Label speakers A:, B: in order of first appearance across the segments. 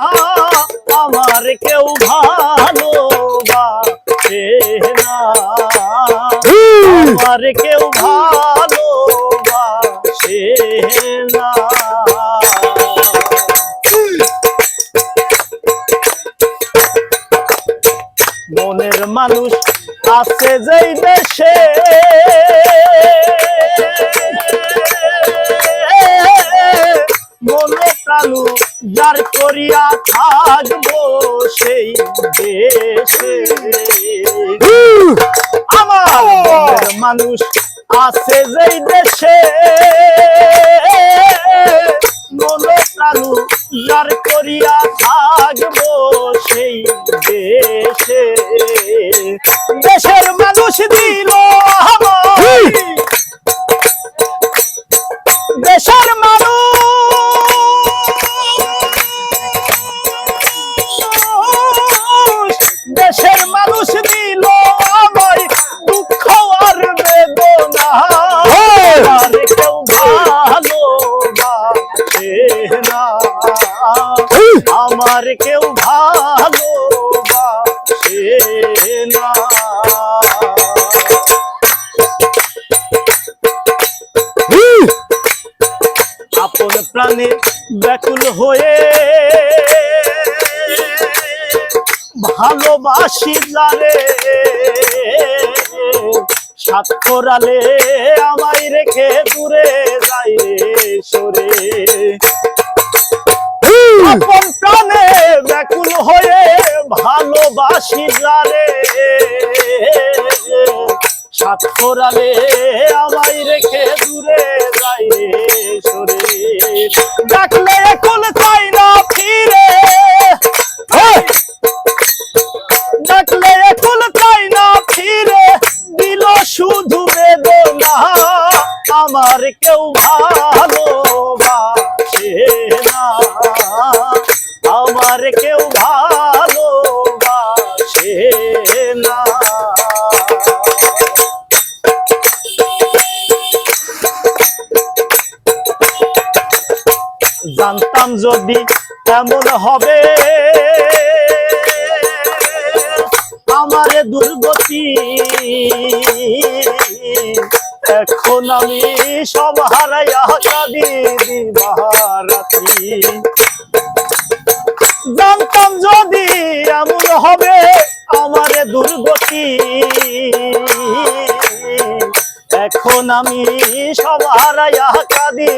A: আমার কেউ ভালোবাসে না। আমার কেউ ভালোবাসে না। মনের মানুষ আছে যেই দেশে। করিয়া থাকব সেই দেশে। আমার মানুষ আছে যেই দেশে। মনে প্রাণু যার করিয়া থাকব সেই দেশে। দেশের মানুষ দিল দেশের মানুষ দিল আমায় দুঃখ আর বেদনা। আর কেউ ভালোবাসে না। আমার কেউ ভালোবাসে না। আপন প্রাণে ব্যাকুল হয়ে ভালোবাসি যারে সাক্ষরালে আমায় রেখে দূরে যাই রে সরে। আপন প্রাণে ব্যাকুল হয়ে ভালোবাসি যারে সাক্ষরালে আমায় রেখে দূরে যাই রে সরে। ডাকলে এখন আমার কেউ ভালোবাসে না। আমার কেউ ভালোবাসে না। জানতাম যদি এমন হবে আমার দুর্গতি এখন আমি সব হারাইয়া কাঁদি দিবারাতি জানতাম যদি এমন হবে আমার দুর্গতি। এখন আমি সব হারাইয়া কাঁদি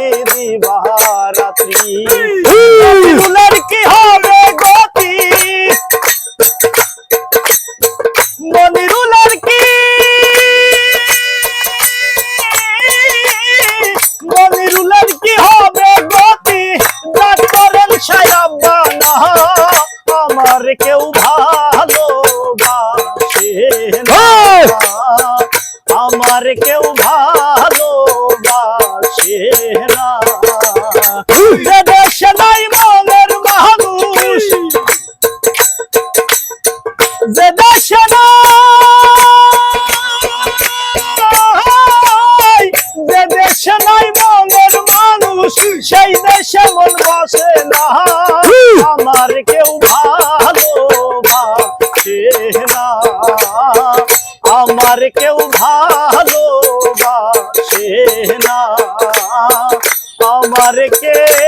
A: নাই মনের মানুষ যে দেশে নাই যে দেশে নাই মনের মানুষ সেই দেশে মন বসে না আমার কেউ ভালোবাসে না আমার কেউ ভালোবাসে না আমার কে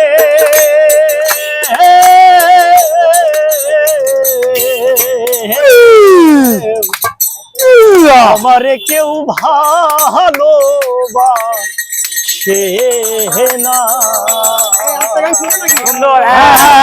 A: আমার কেউ ভালোবাসে না
B: সুন্দর হ্যাঁ হ্যাঁ